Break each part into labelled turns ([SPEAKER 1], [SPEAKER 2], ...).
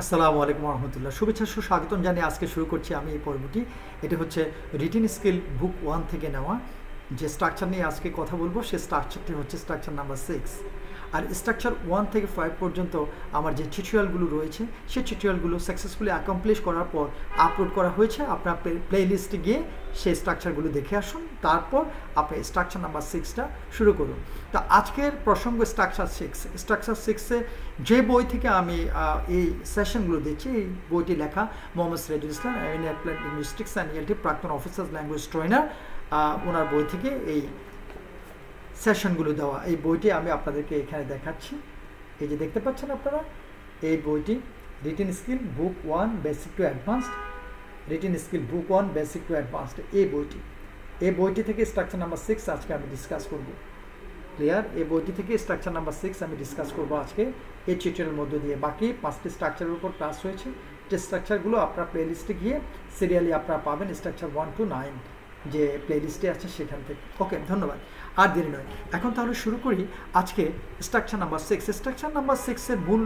[SPEAKER 1] আসসালামু আলাইকুম রহমতুল্লাহ। শুভেচ্ছা, সুস্বাগতম জানিয়ে আজকে শুরু করছি আমি এই পর্বটি। এটা হচ্ছে রিটিন স্কিল বুক ওয়ান থেকে নেওয়া। যে স্ট্রাকচার নিয়ে আজকে কথা বলব, সে স্ট্রাকচারটি হচ্ছে স্ট্রাকচার নাম্বার সিক্স আর স্ট্রাকচার ওয়ান থেকে ফাইভ পর্যন্ত আমার যে টিউটোরিয়ালগুলো রয়েছে, সেই টিউটোরিয়ালগুলো সাকসেসফুলি অ্যাকমপ্লিশ করার পর আপলোড করা হয়েছে। আপনার প্লে লিস্টে গিয়ে সেই স্ট্রাকচারগুলো দেখে আসুন। তারপর আপনি স্ট্রাকচার নাম্বার সিক্সটা শুরু করুন। তা আজকের প্রসঙ্গ স্ট্রাকচার সিক্স স্ট্রাকচার সিক্সে যে বই থেকে আমি এই সেশনগুলো দিচ্ছি এই বইটি লেখা মোহাম্মদ সিরাজুল ইসলাম এম এলটি প্রাক্তন অফিসার্স ল্যাঙ্গুয়েজ ট্রেনার ওনার বই থেকে এই সেশনগুলো দেওয়া। এই বইটি আমি আপনাদেরকে এখানে দেখাচ্ছি। এই যে দেখতে পাচ্ছেন আপনারা, এই বইটি written skill book one basic to advanced written skill book one basic to advanced এই বইটি। এই বইটি থেকে স্ট্রাকচার নাম্বার সিক্স আজকে আমি ডিসকাস করব। ক্লিয়ার এই বইটি থেকে স্ট্রাকচার নাম্বার সিক্স আমি ডিসকাস করব আজকে। এই টিউটোরিয়ালের মধ্যে দিয়ে। বাকি পাঁচটি স্ট্রাকচারের উপর ক্লাস হয়েছে। যে স্ট্রাকচারগুলো আপনার প্লেলিস্টে গিয়ে সিরিয়ালি আপনারা পাবেন স্ট্রাকচার ওয়ান টু নাইন যে প্লেলিস্টে আছে সেখান থেকে। ওকে ধন্যবাদ। আর দেরি নয়। এখন তাহলে শুরু করি আজকে structure number six structure number সিক্সের মূল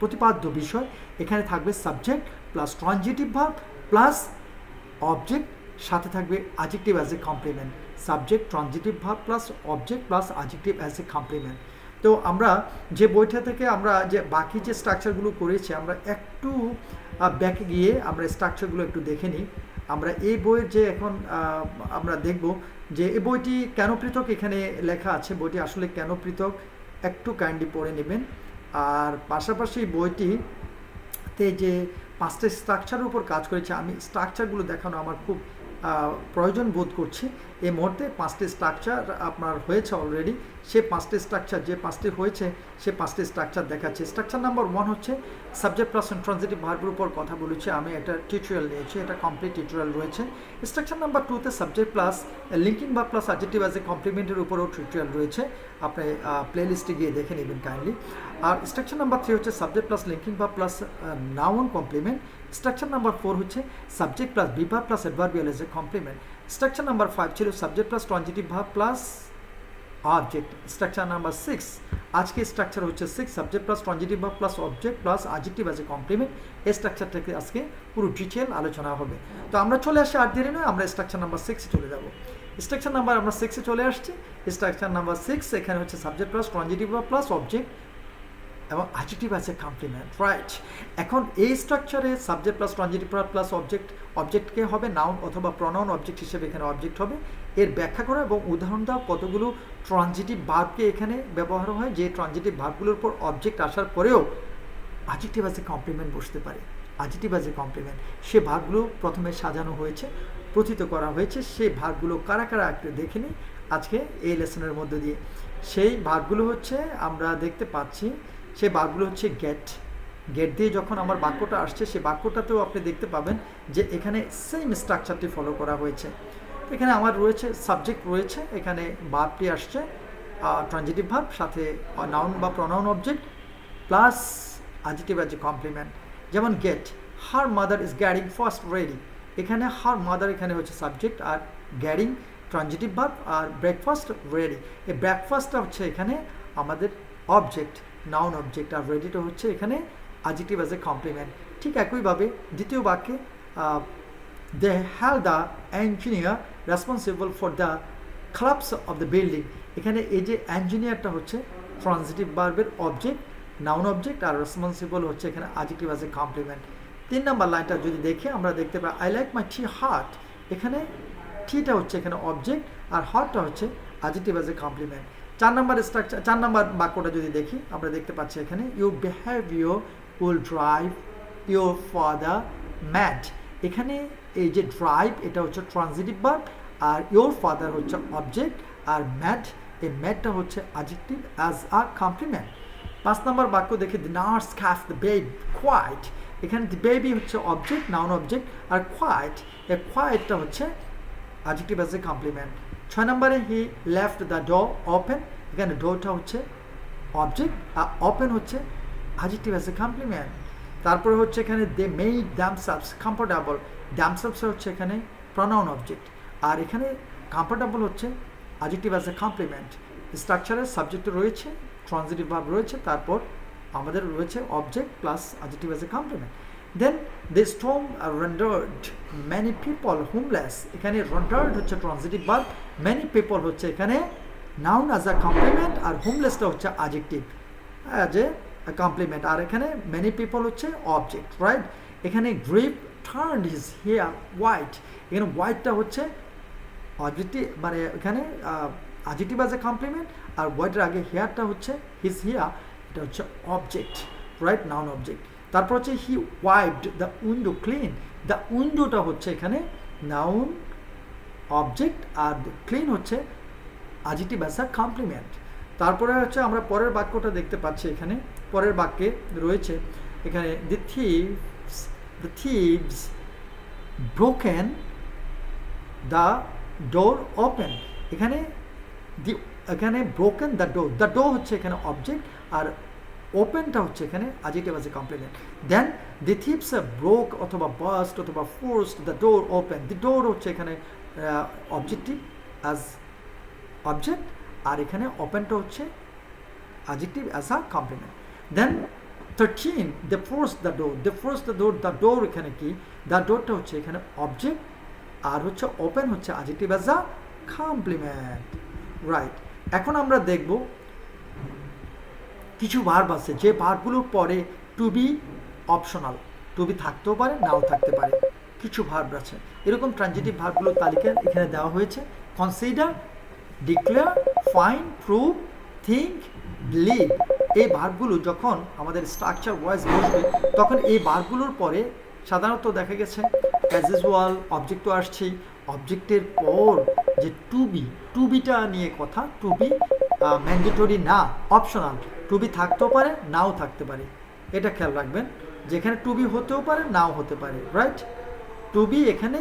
[SPEAKER 1] প্রতিপাদ্য বিষয়। এখানে থাকবে subject plus transitive verb plus object সাথে থাকবে adjective as a complement subject transitive verb plus object plus adjective as a complement তো আমরা যে বইটা থেকে আমরা যে বাকি যে স্ট্রাকচারগুলো করেছি, আমরা একটু ব্যাকে গিয়ে আমরা স্ট্রাকচারগুলো একটু দেখে নিই। আমরা এই বইয়ের যে এখন আমরা দেখব যে এই বইটি কেন পৃথক? এখানে লেখা আছে, বইটি আসলে কেন পৃথক? একটু কাইন্ডলি পড়ে নেবেন। আর পাশাপাশি বইটি তে যে পাঁচটা স্ট্রাকচারের উপর কাজ করেছে, আমি স্ট্রাকচারগুলো দেখানো আমার খুব প্রয়োজন বোধ করছি। এই মুহূর্তে পাঁচটি স্ট্রাকচার আপনার হয়েছে অলরেডি সে পাঁচটি স্ট্রাকচার যে পাঁচটি হয়েছে, সে পাঁচটি স্ট্রাকচার দেখাচ্ছে। স্ট্রাকচার নাম্বার ওয়ান হচ্ছে সাবজেক্ট প্লাস ট্রানজিটিভ ভার্বের উপর কথা বলেছি। আমি একটা টিউটোরিয়াল নিয়েছি, এটা কমপ্লিট টিউটোরিয়াল রয়েছে। স্ট্রাকচার নাম্বার টুতে সাবজেক্ট প্লাস লিঙ্কিং বা প্লাস অ্যাডজেক্টিভ অ্যাজ এ কমপ্লিমেন্টের উপরেও টিউটোরিয়াল রয়েছে। আপনি প্লে লিস্টে গিয়ে দেখে নেবেন কাইন্ডলি আর স্ট্রাকচার নাম্বার থ্রি হচ্ছে সাবজেক্ট প্লাস লিঙ্কিং বা plus noun complement structure number four হচ্ছে subject plus beaver plus adverbial as a complement structure number five ছিল subject plus transitive verb plus object structure number six আজকে structure হচ্ছে six subject plus transitive verb plus object plus adjective as a complement এই স্ট্রাকচারটাকে আজকে পুরো detail আলোচনা হবে। তো আমরা চলে আসি আর দেরি নয়, আমরা স্ট্রাকচার নাম্বার সিক্সে চলে যাব। স্ট্রাকচার নাম্বার আমরা সিক্সে চলে আসছি। স্ট্রাকচার নাম্বার সিক্স এখানে হচ্ছে subject plus transitive verb plus object এবং অ্যাডজেক্টিভ আছে কমপ্লিমেন্ট রাইট এখন এই স্ট্রাকচারে subject plus transitive plus object অবজেক্টকে হবে নাউন অথবা প্রনাউন অবজেক্ট হিসেবে এখানে অবজেক্ট হবে। এর ব্যাখ্যা করা এবং উদাহরণ দাও কতগুলো ট্রানজিটিভ ভার্বকে এখানে ব্যবহার হয়, যে ট্রানজিটিভ ভার্বগুলোর উপর অবজেক্ট আসার পরেও অ্যাডজেক্টিভ আছে কমপ্লিমেন্ট বসতে পারে। অ্যাডজেক্টিভ আছে কমপ্লিমেন্ট সে ভাগগুলো প্রথমে সাজানো হয়েছে, প্রথিত করা হয়েছে, সেই ভাগগুলো কারা কারা একটু দেখে নিই। আজকে এই লেসনের মধ্য দিয়ে। সেই ভাগগুলো হচ্ছে আমরা দেখতে পাচ্ছি সেই ভাগগুলো হচ্ছে গেট গেট দিয়ে যখন আমার বাক্যটা আসছে সেই বাক্যটাতেও আপনি দেখতে পাবেন যে এখানে সেম স্ট্রাকচারটি ফলো করা হয়েছে। এখানে আমার রয়েছে সাবজেক্ট রয়েছে, এখানে ভাবটি আসছে ট্রানজিটিভ ভাব সাথে নাউন বা pronoun object plus adjective as a complement যেমন get her mother is getting first ready এখানে হার মাদার এখানে হচ্ছে সাবজেক্ট আর গ্যারিং ট্রানজিটিভ ভার্ব আর ব্রেকফাস্ট রেডি এই ব্রেকফাস্টটা হচ্ছে এখানে আমাদের অবজেক্ট নাউন অবজেক্ট আর রেডিটা হচ্ছে এখানে adjective as এ কমপ্লিমেন্ট ঠিক একইভাবে দ্বিতীয় বাক্যে they held the engineer responsible for the collapse of the building এখানে এই যে ইঞ্জিনিয়ারটা হচ্ছে ট্রানজিটিভ বার্বের অবজেক্ট নাউন অবজেক্ট আর রেসপন্সিবল হচ্ছে এখানে adjective as এ কমপ্লিমেন্ট তিন নাম্বার লাইনটা যদি দেখি আমরা দেখতে পাই I like my tea hot এখানে টিটা হচ্ছে এখানে অবজেক্ট আর হার্টটা হচ্ছে adjective as a কমপ্লিমেন্ট চার নাম্বার স্ট্রাকচার চার নাম্বার বাক্যটা যদি দেখি, আমরা দেখতে পাচ্ছি এখানে you behaviour will drive your father mad এখানে এই যে ড্রাইভ এটা হচ্ছে ট্রানজিটিভ ভার্ব আর ইউর ফাদার হচ্ছে অবজেক্ট আর ম্যাড এই ম্যাডটা হচ্ছে adjective অ্যাজ আ কমপ্লিমেন্ট পাঁচ নম্বর বাক্য দেখি the nurse kept the baby quiet এখানে দি বেবি হচ্ছে অবজেক্ট নাউন অবজেক্ট আর কোয়াইট এই কোয়াইটটা হচ্ছে adjective অ্যাজ এ কমপ্লিমেন্ট ছয় নম্বরে he left the door open এখানে ডোরটা হচ্ছে অবজেক্ট আর ওপেন হচ্ছে adjective as a কমপ্লিমেন্ট তারপরে হচ্ছে এখানে they made themselves comfortable themselves হচ্ছে এখানে প্রনাউন অবজেক্ট আর এখানে কমফোর্টেবল হচ্ছে adjective as a কমপ্লিমেন্ট স্ট্রাকচারের সাবজেক্ট রয়েছে ট্রানজিটিভ ভাব রয়েছে, তারপর আমাদের রয়েছে object plus adjective as a complement then the storm rendered many people homeless এখানে রেন্ডার্ড হচ্ছে ট্রান্সিটিভ বার্ব ম্যানি পিপল হচ্ছে এখানে নাউন অ্যাজ আ কমপ্লিমেন্ট আর হোমলেসটা হচ্ছে অ্যাডজেক্টিভ অ্যাজ এ কমপ্লিমেন্ট আর এখানে মেনি পিপল হচ্ছে অবজেক্ট রাইট এখানে grief turn his hair white এখানে হোয়াইটটা হচ্ছে অবজেক্টিভ মানে এখানে অ্যাডজেক্টিভ অ্যাজ এ কমপ্লিমেন্ট আর হোয়াইটের আগে হেয়ারটা হচ্ছে হিজ হেয়ার এটা হচ্ছে অবজেক্ট রাইট নাউন অবজেক্ট তারপর হচ্ছে he wiped the window clean the উইন্ডোটা হচ্ছে এখানে নাউন অবজেক্ট আর ক্লিন হচ্ছে অ্যাজ আ কমপ্লিমেন্ট। তারপরে হচ্ছে আমরা পরের বাক্যটা দেখতে পাচ্ছি এখানে। পরের বাক্যে রয়েছে এখানে the thieves the thieves broken the door open এখানে দি এখানে broken the door the door হচ্ছে এখানে অবজেক্ট আর ওপেনটা হচ্ছে এখানে as a complement. Then the thieves broke অথবা বাস্ট অথবা force the door open the door হচ্ছে এখানে অবজেক্টিভ অ্যাজ অবজেক্ট আর এখানে ওপেনটা হচ্ছে adjective as a complement then thirteen the force the door the force the door the door এখানে কি? দ্য ডোরটা হচ্ছে এখানে অবজেক্ট আর হচ্ছে ওপেন হচ্ছে adjective as a complement right এখন আমরা দেখব কিছু ভার্ব আছে যে ভার্বগুলোর পরে to be optional to be থাকতেও পারে, নাও থাকতে পারে। কিছু ভার্ব আছে। এরকম ট্রানজিটিভ ভার্বগুলোর তালিকা এখানে দেওয়া হয়েছে। Consider declare find prove think believe এই ভার্বগুলো যখন আমাদের স্ট্রাকচার ওয়াইজ বসবে, তখন এই ভার্বগুলোর পরে সাধারণত দেখা গেছে অ্যাজ ইউজুয়াল অবজেক্ট তো আসছেই অবজেক্টের পর যে টু বি টু বিটা নিয়ে কথা টু বি ম্যান্ডেটরি না অপশনাল টু বি থাকতেও পারে, নাও থাকতে পারে। এটা খেয়াল রাখবেন, যেখানে টু বি হতেও পারে, নাও হতে পারে রাইট টু বি এখানে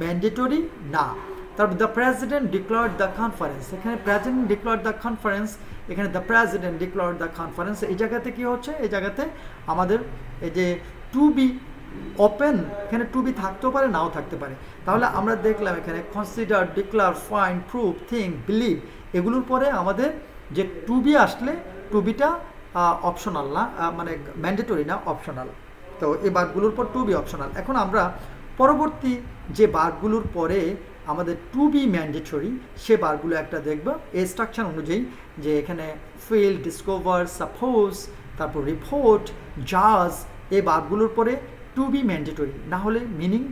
[SPEAKER 1] ম্যান্ডেটরি না। তারপর the president declared the conference এখানে প্রেসিডেন্ট ডিক্লার্ড দ্য কনফারেন্স এখানে the president declared the conference এই জায়গাতে কী হচ্ছে? এই জায়গাতে আমাদের এই যে টু বি ওপেন এখানে টু বি থাকতেও পারে, নাও থাকতে পারে। তাহলে আমরা দেখলাম এখানে consider declare find prove think believe এগুলোর পরে আমাদের যে টু বি আসলে টু বিটা অপশনাল না মানে ম্যান্ডেটরি না অপশনাল তো এই বারগুলোর পর টু বি অপশনাল এখন আমরা পরবর্তী যে বারগুলোর পরে আমাদের টু বি ম্যান্ডেটরি সে বারগুলো একটা দেখব। এই স্ট্রাকচার অনুযায়ী যে এখানে ফিল ডিসকভার সাপোজ তারপর রিপোর্ট জাজ এই বারগুলোর পরে টু বি ম্যান্ডেটরি না হলে মিনিং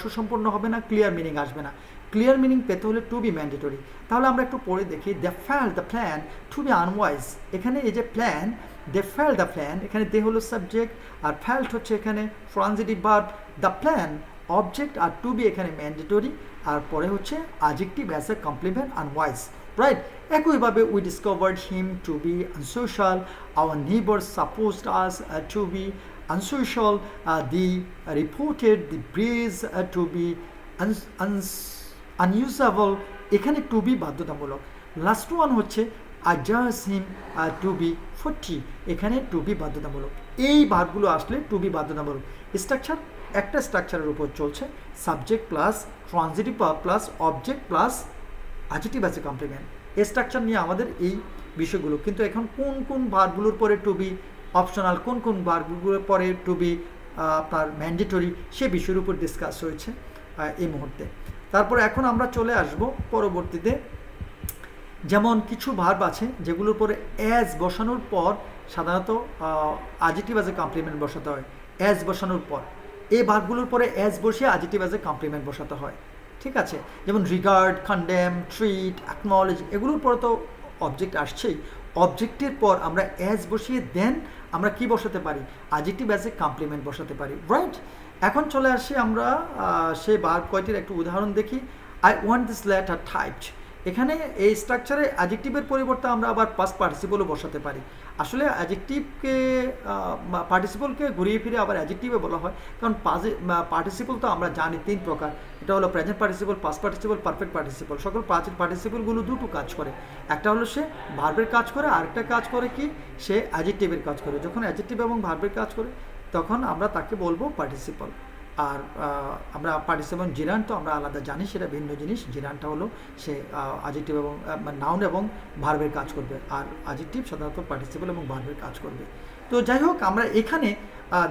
[SPEAKER 1] সুসম্পন্ন হবে না ক্লিয়ার মিনিং আসবে না। ক্লিয়ার মিনিং পেতে হলে টু বি ম্যান্ডেটরি তাহলে আমরা একটু পড়ে দেখি the felt the plan to be unwise এখানে এই যে plan they felt the plan এখানে দে হলো সাবজেক্ট আর ফ্যাল্ট হচ্ছে এখানে transitive verb the plan object R to be এখানে ম্যান্ডেটরি আর পরে হচ্ছে adjective as a complement unwise right একইভাবে we discovered him to be unsocial our neighbour supposed us to be unsocial, the reported the bridge to be unusable. এখানে to be বাধ্যতামূলক। Last one হচ্ছে আজাস him to be forty এখানে to be বাধ্যতামূলক। এই ভাগগুলো আসলে two be বাধ্যতামূলক। Structure একটা স্ট্রাকচারের উপর চলছে subject plus transitive plus object plus adjective আছে কমপ্লিমেন্ট এই স্ট্রাকচার নিয়ে আমাদের এই বিষয়গুলো, কিন্তু এখন কোন কোন ভার্বগুলোর পরে টু বি অপশনাল কোন কোন বারগুলোর পরে টু বি আপনার ম্যান্ডেটরি সে বিষয়ের উপর ডিসকাস হয়েছে এই মুহূর্তে। তারপর এখন আমরা চলে আসব পরবর্তীতে। যেমন কিছু ভার্ব আছে, যেগুলোর পরে অ্যাজ বসানোর পর সাধারণত আজেটিভ অ্যাজ এ কমপ্লিমেন্ট বসাতে হয়। অ্যাজ বসানোর পর। এই ভার্বগুলোর পরে অ্যাজ বসিয়ে আজেটিভ অ্যাজ এ কমপ্লিমেন্ট বসাতে হয়। ঠিক আছে? যেমন রিগার্ড কন্ডেম ট্রিট অ্যাকনলেজ এগুলোর পরে তো অবজেক্ট আসছেই। অবজেক্টের পর আমরা অ্যাজ বসিয়ে দেন আমরা কি বসাতে পারি? আজেক্টিভ অ্যাজ এ কমপ্লিমেন্ট বসাতে পারি। রাইট এখন চলে আসি আমরা সেই বার কয়টির একটু উদাহরণ দেখি। I want this letter typed এখানে এই স্ট্রাকচারে অ্যাজেক্টিভের পরিবর্তে আমরা আবার পাস্ট পার্টিসিপলও বসাতে পারি। আসলে অ্যাজেক্টিভকে পার্টিসিপলকে ঘুরিয়ে ফিরে আবার অ্যাজেক্টিভে বলা হয়। কারণ পার্টিসিপল তো আমরা জানি তিন প্রকার। এটা হলো present participle past participle perfect participle সকল পার্টিসিপলগুলো দুটো কাজ করে। একটা হলো সে ভার্বের কাজ করে, আরেকটা কাজ করে কি? সে অ্যাজেক্টিভের কাজ করে। যখন অ্যাজেক্টিভ এবং ভার্বের কাজ করে, তখন আমরা তাকে বলব পার্টিসিপল আর আমরা পার্টিসিপল জিরান তো আমরা আলাদা জানি, সেটা ভিন্ন জিনিস। জিরানটা হলো সে আজিটিভ এবং নাউন এবং ভার্বের কাজ করবে। আর আজিটিভ সাধারণত পার্টিসিপল এবং ভার্বের কাজ করবে। তো যাই হোক, আমরা এখানে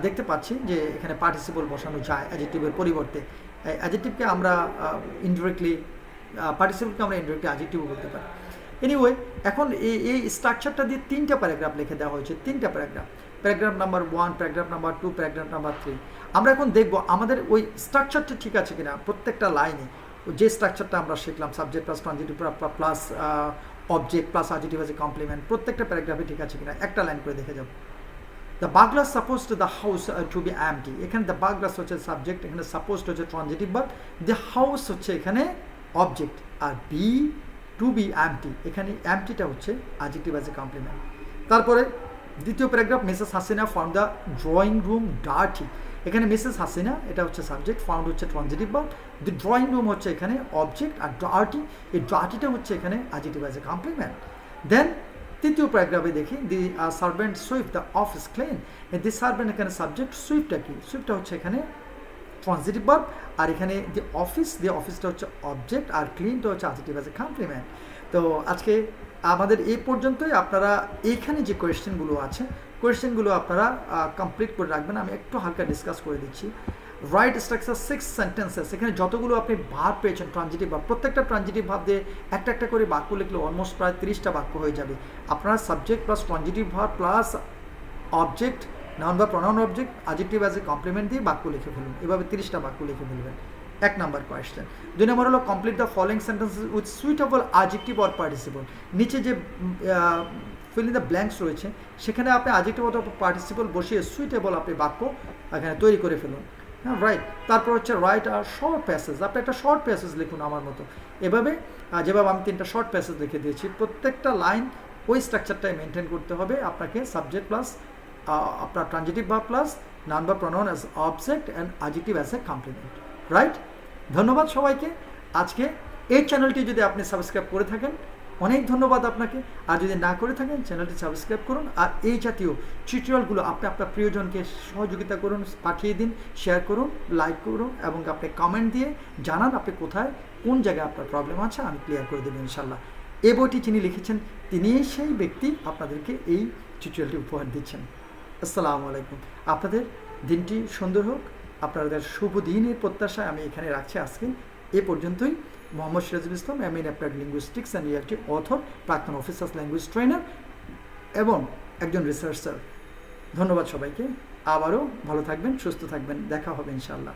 [SPEAKER 1] দেখতে পাচ্ছি যে এখানে পার্টিসিপল বসানো যায় অ্যাজেক্টিভের পরিবর্তে। অ্যাজিটিভকে আমরা ইনডিরেক্টলি পার্টিসিপলকে আমরা ইনডিরেক্টলি অ্যাজেক্টিভও বলতে পারি। এনিওয়ে এখন এই এই স্ট্রাকচারটা দিয়ে তিনটা প্যারাগ্রাফ লিখে দেওয়া হয়েছে। তিনটা paragraph paragraph number one paragraph number two paragraph number three আমরা এখন দেখব আমাদের ওই স্ট্রাকচারটা ঠিক আছে কিনা, প্রত্যেকটা লাইনে যে স্ট্রাকচারটা আমরা শিখলাম subject plus transitive plus object plus adjective a complement প্রত্যেকটা প্যারাগ্রাফে ঠিক আছে কিনা, একটা লাইন করে দেখে যাব the Douglas suppose to the house to be empty এখানে দ্য বাগলাস হচ্ছে সাবজেক্ট এখানে সাপোজ হচ্ছে ট্রানজিটিভ বাট দ্য হাউস হচ্ছে এখানে অবজেক্ট আর বি টু বি অ্যামটি এখানে অ্যামটিটা হচ্ছে অ্যাজ এ কমপ্লিমেন্ট তারপরে দ্বিতীয় paragraph Mrs Hasina found the drawing room dirty এখানে মিসেস হাসিনা, এটা হচ্ছে সাবজেক্ট ফাউন্ড হচ্ছে transitive but the drawing room হচ্ছে এখানে অবজেক্ট আর ডার্টি এই ডার্টিটা হচ্ছে এখানে আজেটিভ অ্যাজ এ কমপ্লিমেন্ট দেন তৃতীয় প্যারাগ্রাফে দেখি the servant swept the office clean the servant এখানে সাবজেক্ট সুইফটটা কি? সুইফটটা হচ্ছে এখানে ট্রানজিটিভ ভার্ব আর এখানে দি অফিস দি অফিসটা হচ্ছে অবজেক্ট আর ক্লিনটা হচ্ছে আজেটিভ অ্যাজ এ কমপ্লিমেন্ট তো আজকে আমাদের এই পর্যন্তই। আপনারা এইখানে যে কোয়েশ্চেনগুলো আছে, কোয়েশ্চেনগুলো আপনারা কমপ্লিট করে রাখবেন। আমি একটু হালকা ডিসকাস করে দিচ্ছি। রাইট স্ট্রাকচার সিক্স সেন্টেন্সেস এখানে যতগুলো আপনি ভাব পেয়েছেন ট্রানজিটিভ ভাব প্রত্যেকটা ট্রানজিটিভ ভাব দিয়ে একটা একটা করে বাক্য লিখলে অলমোস্ট প্রায় তিরিশটা বাক্য হয়ে যাবে। আপনারা subject plus transitive verb plus object noun বা pronoun object adjective as a complement দিয়ে বাক্য লিখে ফেলুন। এভাবে তিরিশটা বাক্য লিখে ফেলবেন। এক নাম্বার কোয়েশ্চেন দুই নম্বর হলো complete the following sentence with suitable adjective or participle নিচে যে ফিল দ্য ব্ল্যাঙ্কস রয়েছে, সেখানে আপনি আজেক্টিভ অথবা পার্টিসিপল বসিয়ে সুইটেবল আপনি বাক্য এখানে তৈরি করে ফেলুন। হ্যাঁ রাইট তারপর হচ্ছে রাইট আর শর্ট প্যাসেজ আপনি একটা শর্ট প্যাসেজ লিখুন আমার মতো। এভাবে যেভাবে আমি তিনটা শর্ট প্যাসেজ লিখে দিয়েছি, প্রত্যেকটা লাইন ওই স্ট্রাকচারটাই মেনটেন করতে হবে আপনাকে সাবজেক্ট প্লাস আপনার ট্রানজিটিভ বা প্লাস নান বা pronoun as object and adjective as a complement right ধন্যবাদ সবাইকে। আজকে এই চ্যানেলটি যদি আপনি সাবস্ক্রাইব করে থাকেন, অনেক ধন্যবাদ আপনাকে। আর যদি না করে থাকেন চ্যানেলটি সাবস্ক্রাইব করুন। আর এই জাতীয় টিউটোরিয়ালগুলো আপনি আপনার প্রিয়জনকে সহযোগিতা করুন, পাঠিয়ে দিন শেয়ার করুন লাইক করুন এবং আপনি কমেন্ট দিয়ে জানান আপনি কোথায়, কোন জায়গায় আপনার প্রবলেম আছে, আমি ক্লিয়ার করে দেবো ইনশাল্লাহ এই বইটি যিনি লিখেছেন, তিনিই সেই ব্যক্তি আপনাদেরকে এই টিউটোরিয়ালটি উপহার দিচ্ছেন। আসসালামু আলাইকুম। আপনাদের দিনটি সুন্দর হোক আপনাদের শুভ দিনের প্রত্যাশায় আমি এখানে রাখছি আজকে। এ পর্যন্তই। Mohammad Sirajul Islam M in applied linguistics and ইয়ারটি author প্রাক্তন অফিসার্স ল্যাঙ্গুয়েজ ট্রেনার এবং একজন রিসার্চার ধন্যবাদ সবাইকে। আবারও ভালো থাকবেন, সুস্থ থাকবেন। দেখা হবে ইনশাআল্লাহ।